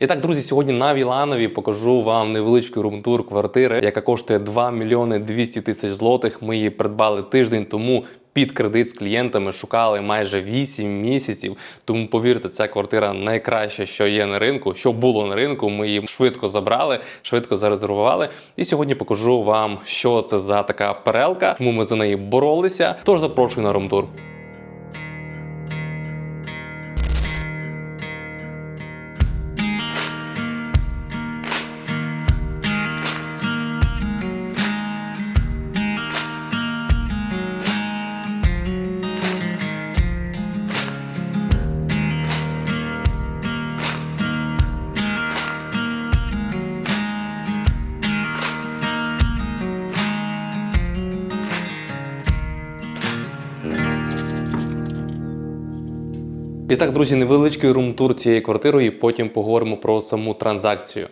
І так, друзі, сьогодні на Віланові покажу вам невеличкий румтур квартири, яка коштує 2 мільйони 200 тисяч злотих. Ми її придбали тиждень тому. Під кредит з клієнтами шукали майже 8 місяців. Тому повірте, ця квартира найкраща, що є на ринку, що було на ринку. Ми її швидко забрали, швидко зарезервували. І сьогодні покажу вам, що це за така перелка, чому ми за неї боролися. Тож запрошую на румтур. І так, друзі, невеличкий румтур цієї квартири, і потім поговоримо про саму транзакцію.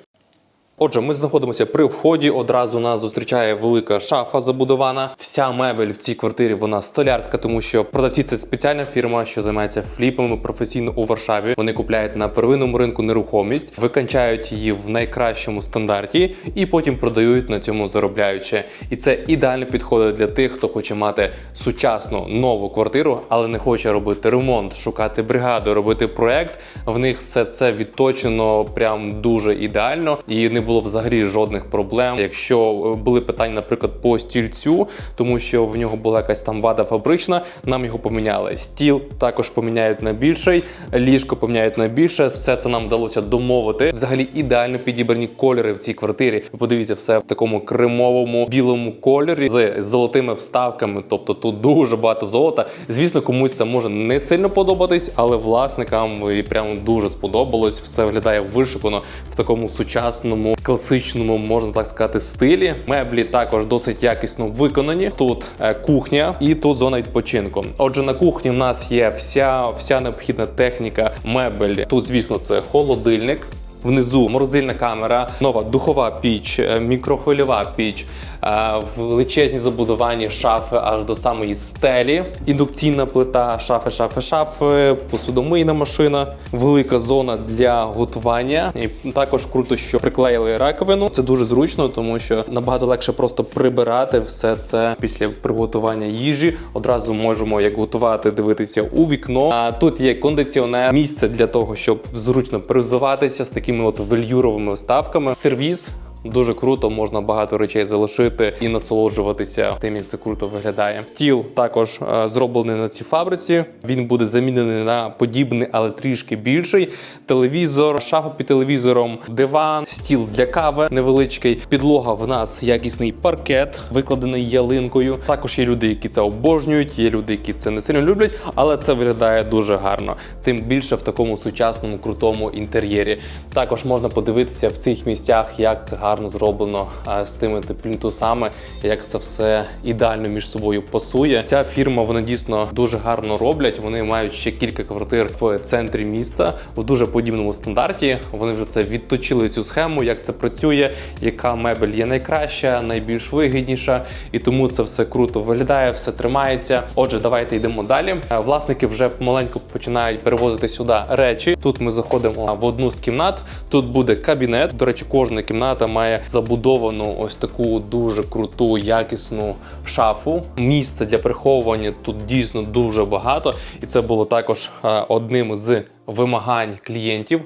Отже, ми знаходимося при вході. Одразу нас зустрічає велика шафа забудована. Вся мебель в цій квартирі вона столярська, тому що продавці це спеціальна фірма, що займається фліпами професійно у Варшаві. Вони купляють на первинному ринку нерухомість, викончають її в найкращому стандарті і потім продають на цьому заробляючи. І це ідеально підходить для тих, хто хоче мати сучасну нову квартиру, але не хоче робити ремонт, шукати бригаду, робити проект. В них все це відточено прям дуже ідеально і не було взагалі жодних проблем. Якщо е, були питання, наприклад, по стільцю, тому що в нього була якась там вада фабрична, нам його поміняли. Стіл також поміняють на більший, ліжко поміняють на більше. Все це нам вдалося домовити. Взагалі ідеально підібрані кольори в цій квартирі. Подивіться, все в такому кремовому білому кольорі з золотими вставками. Тобто тут дуже багато золота. Звісно, комусь це може не сильно подобатись, але власникам і прямо дуже сподобалось. Все виглядає вишукано в такому сучасному, класичному, можна так сказати, стилі. Меблі також досить якісно виконані. Тут е, кухня і тут зона відпочинку. Отже, на кухні в нас є вся, вся необхідна техніка мебель. Тут, звісно, це холодильник. Внизу морозильна камера, нова духова піч, е, мікрохвильова піч, е, величезні забудовані шафи аж до самої стелі, індукційна плита, шафи, шафи, шафи, посудомийна машина, велика зона для готування. І також круто, що приклеїли раковину. Це дуже зручно, тому що набагато легше просто прибирати все це після приготування їжі. Одразу можемо як готувати, дивитися у вікно. А тут є кондиціонер, місце для того, щоб зручно перезуватися з такими от вельюровими вставками. Сервіс. Дуже круто, можна багато речей залишити і насолоджуватися тим, як це круто виглядає. Стіл також е, зроблений на цій фабриці. Він буде замінений на подібний, але трішки більший. Телевізор, шафа під телевізором, диван, стіл для кави невеличкий. Підлога в нас якісний паркет, викладений ялинкою. Також є люди, які це обожнюють, є люди, які це не сильно люблять, але це виглядає дуже гарно. Тим більше в такому сучасному крутому інтер'єрі. Також можна подивитися в цих місцях, як це гарно зроблено з тими плінтусами, як це все ідеально між собою пасує. Ця фірма вона дійсно дуже гарно роблять. Вони мають ще кілька квартир в центрі міста в дуже подібному стандарті. Вони вже це відточили цю схему, як це працює, яка мебель є найкраща, найбільш вигідніша, і тому це все круто виглядає, все тримається. Отже, давайте йдемо далі. Е, Власники вже помаленьку починають перевозити сюди речі. Тут ми заходимо в одну з кімнат. Тут буде кабінет. До речі, кожна кімната має забудовану ось таку дуже круту, якісну шафу. Місце для приховування тут дійсно дуже багато, і це було також е, одним з вимагань клієнтів.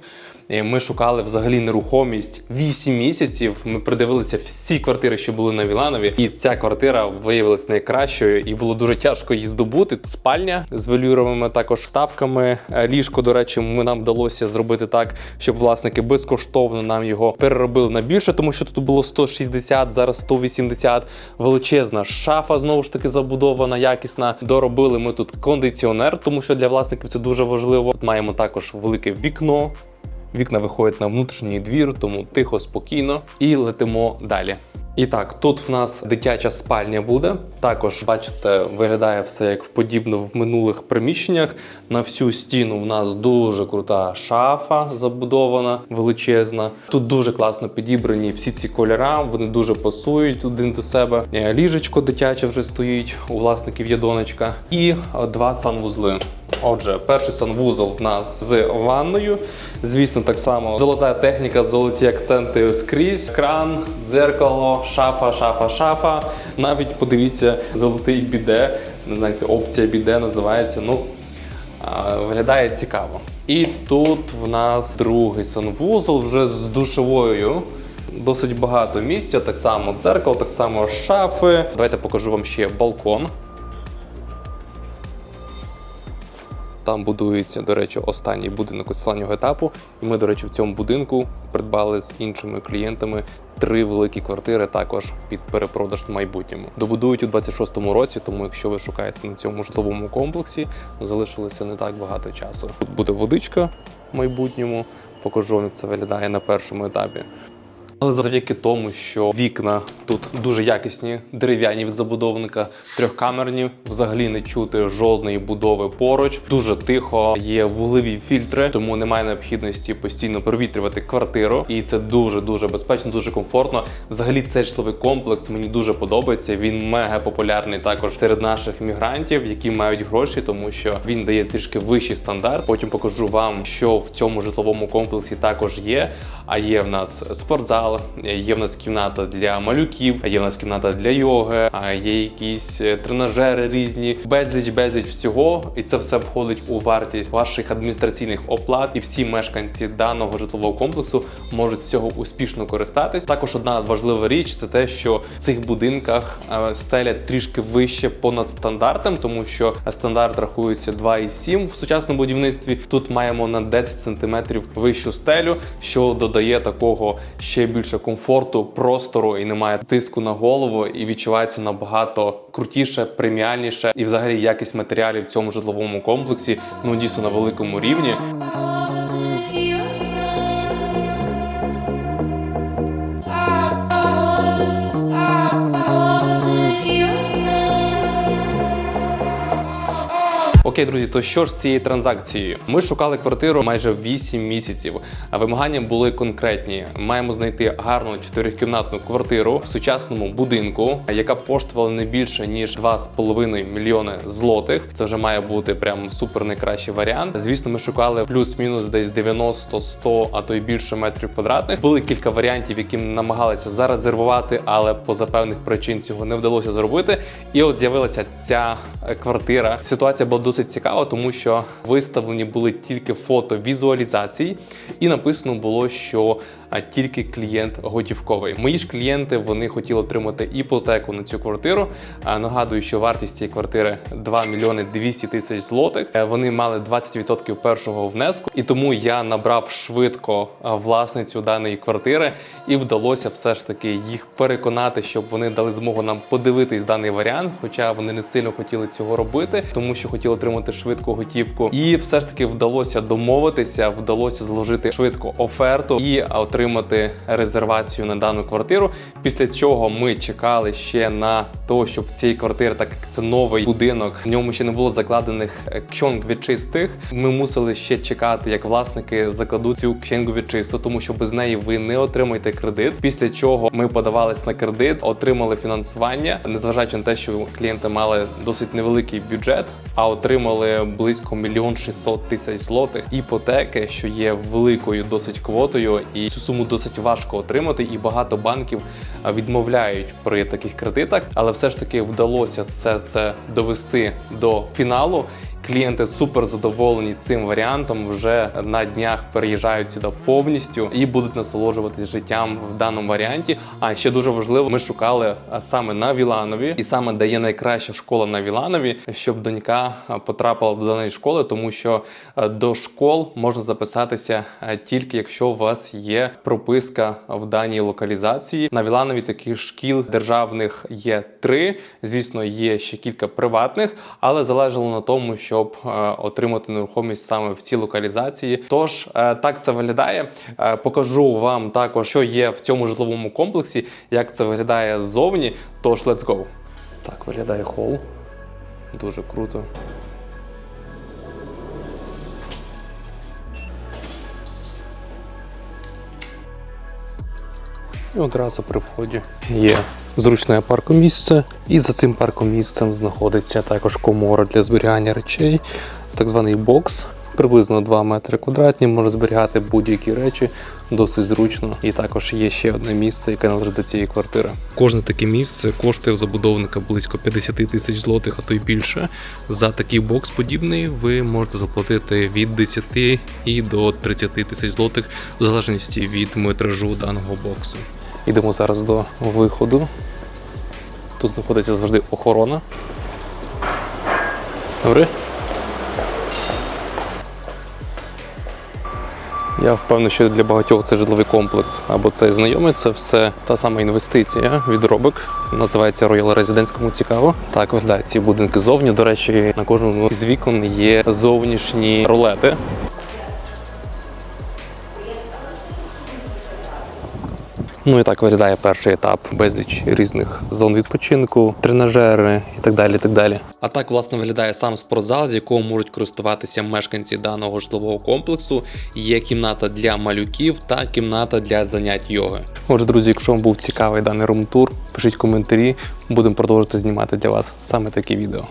Ми шукали взагалі нерухомість 8 місяців. Ми придивилися всі квартири, що були на Віланові, і ця квартира виявилась найкращою, і було дуже тяжко її здобути. Спальня з велюровими також вставками. Е, Ліжко, до речі, ми нам вдалося зробити так, щоб власники безкоштовно нам його переробили на більше, тому що тут було 160, зараз 180. Величезна шафа знову ж таки забудована, якісна. Доробили ми тут кондиціонер, тому що для власників це дуже важливо. Тут маємо також велике вікно. Вікна виходять на внутрішній двір, тому тихо, спокійно і летимо далі. І так, тут в нас дитяча спальня буде. Також, бачите, виглядає все як подібно в минулих приміщеннях. На всю стіну в нас дуже крута шафа забудована, величезна. Тут дуже класно підібрані всі ці кольора, вони дуже пасують один до себе. Е, Ліжечко дитяче вже стоїть, у власників є. І е, два санвузли. Отже, перший санвузол в нас з ванною. Звісно, так само золота техніка, золоті акценти скрізь. Кран, дзеркало, шафа, шафа, шафа. Навіть подивіться, золотий біде. Не знаю, це опція біде називається. Ну, Виглядає цікаво. І тут в нас другий санвузол вже з душовою. Досить багато місця, так само дзеркало, так само шафи. Давайте покажу вам ще балкон. Там будується, до речі, останній будинок останнього етапу. І ми, до речі, в цьому будинку придбали з іншими клієнтами три великі квартири, також під перепродаж в майбутньому. Добудують у 26-му році, тому якщо ви шукаєте на цьому житловому комплексі, залишилося не так багато часу. Тут буде водичка в майбутньому. Покажу як це виглядає на першому етапі. Але завдяки тому, що вікна тут дуже якісні, дерев'яні від забудовника, трьохкамерні, взагалі не чути жодної будови поруч. Дуже тихо, є вуглеві фільтри, тому немає необхідності постійно провітрювати квартиру. І це дуже дуже безпечно, дуже комфортно. Взагалі, цей житловий комплекс мені дуже подобається. Він мега популярний також серед наших мігрантів, які мають гроші, тому що він дає трішки вищий стандарт. Потім покажу вам, що в цьому житловому комплексі також є. А є в нас спортзал, є в нас кімната для малюків, є в нас кімната для йоги, а є якісь е, тренажери різні, безліч, безліч всього, і це все входить у вартість ваших адміністраційних оплат. І всі мешканці даного житлового комплексу можуть цього успішно користатись. Також одна важлива річ це те, що в цих будинках е, стеля трішки вище понад стандартом, тому що стандарт рахується 2,7 в сучасному будівництві. Тут маємо на 10 см вищу стелю, що додає такого ще більше комфорту, простору і немає тиску на голову, і відчувається набагато крутіше, преміальніше, і взагалі якість матеріалів в цьому житловому комплексі ну дійсно на великому рівні. Окей, друзі, то що ж з цією транзакцією? Ми шукали квартиру майже 8 місяців. А вимагання були конкретні. Маємо знайти гарну чотирикімнатну квартиру в сучасному будинку, яка б коштувала не більше ніж 2,5 мільйони злотих. Це вже має бути прям супер найкращий варіант. Звісно, ми шукали плюс-мінус десь 90-100, а то й більше метрів квадратних. Були кілька варіантів, які намагалися зарезервувати, але поза певних причин цього не вдалося зробити. І от з'явилася ця квартира. Ситуація була досить цікава, тому що виставлені були тільки фото візуалізації, і написано було, що а, тільки клієнт готівковий. Мої ж клієнти вони хотіли отримати іпотеку на цю квартиру. Нагадую, що вартість цієї квартири 2 мільйони 200 тисяч злотих. Е, Вони мали 20% першого внеску, і тому я набрав швидко власницю даної квартири, і вдалося все ж таки їх переконати, щоб вони дали змогу нам подивитись даний варіант, хоча вони не сильно хотіли цього робити, тому що хотіли отримати швидко готівку. І все ж таки вдалося домовитися, вдалося зложити швидко оферту і отримати резервацію на дану квартиру. Після чого ми чекали ще на те, щоб в цій квартирі, так як це новий будинок, в ньому ще не було закладених е, кьонг відчистих. Ми мусили ще чекати, як власники закладуть цю кщенгу відчисту, тому що без неї ви не отримаєте кредит. Після чого ми подавались на кредит, отримали фінансування, незважаючи на те, що клієнти мали досить невеликий бюджет, а отримали близько мільйон шістсот тисяч злотих іпотеки, що є великою досить квотою, і цю суму досить важко отримати. І багато банків відмовляють при таких кредитах, але все ж таки вдалося це, це довести до фіналу. Клієнти супер задоволені цим варіантом. Вже на днях переїжджають сюди повністю і будуть насолоджуватись життям в даному варіанті. А ще дуже важливо, ми шукали саме на Віланові, і саме де є найкраща школа на Віланові, щоб донька потрапила до даної школи, тому що до школ можна записатися тільки якщо у вас є прописка в даній локалізації. На Віланові таких шкіл державних є три. Звісно, є ще кілька приватних, але залежало на тому, щоб е, отримати нерухомість саме в цій локалізації. Тож е, так це виглядає. Е, покажу вам також, що є в цьому житловому комплексі, як це виглядає ззовні. Тож let's go. Так виглядає хол. Дуже круто. І одразу при вході є зручне паркомісце, і за цим паркомісцем знаходиться також комора для зберігання речей. так званий бокс. Приблизно 2 метри квадратні, може зберігати будь-які речі, досить зручно. І також є ще одне місце, яке належить до цієї квартири. Кожне таке місце коштує в забудовника близько 50 тисяч злотих, а то й більше. За такий бокс подібний ви можете заплатити від 10 і до 30 тисяч злотих, в залежності від метражу даного боксу. Йдемо зараз до виходу. Тут знаходиться завжди охорона. Добре? Я впевнений, що для багатьох це житловий комплекс або це знайомий, це все та сама інвестиція відробок. Називається Royal Residence, кому цікаво. Так виглядають ці будинки зовні. До речі, на кожному з вікон є зовнішні ролети. Ну і так виглядає перший етап безліч різних зон відпочинку, тренажери і так далі. І так далі. А так власне виглядає сам спортзал, з якого можуть користуватися мешканці даного житлового комплексу. Є кімната для малюків та кімната для занять йоги. Отже, друзі, якщо вам був цікавий даний рум-тур, пишіть коментарі, будемо продовжувати знімати для вас саме такі відео.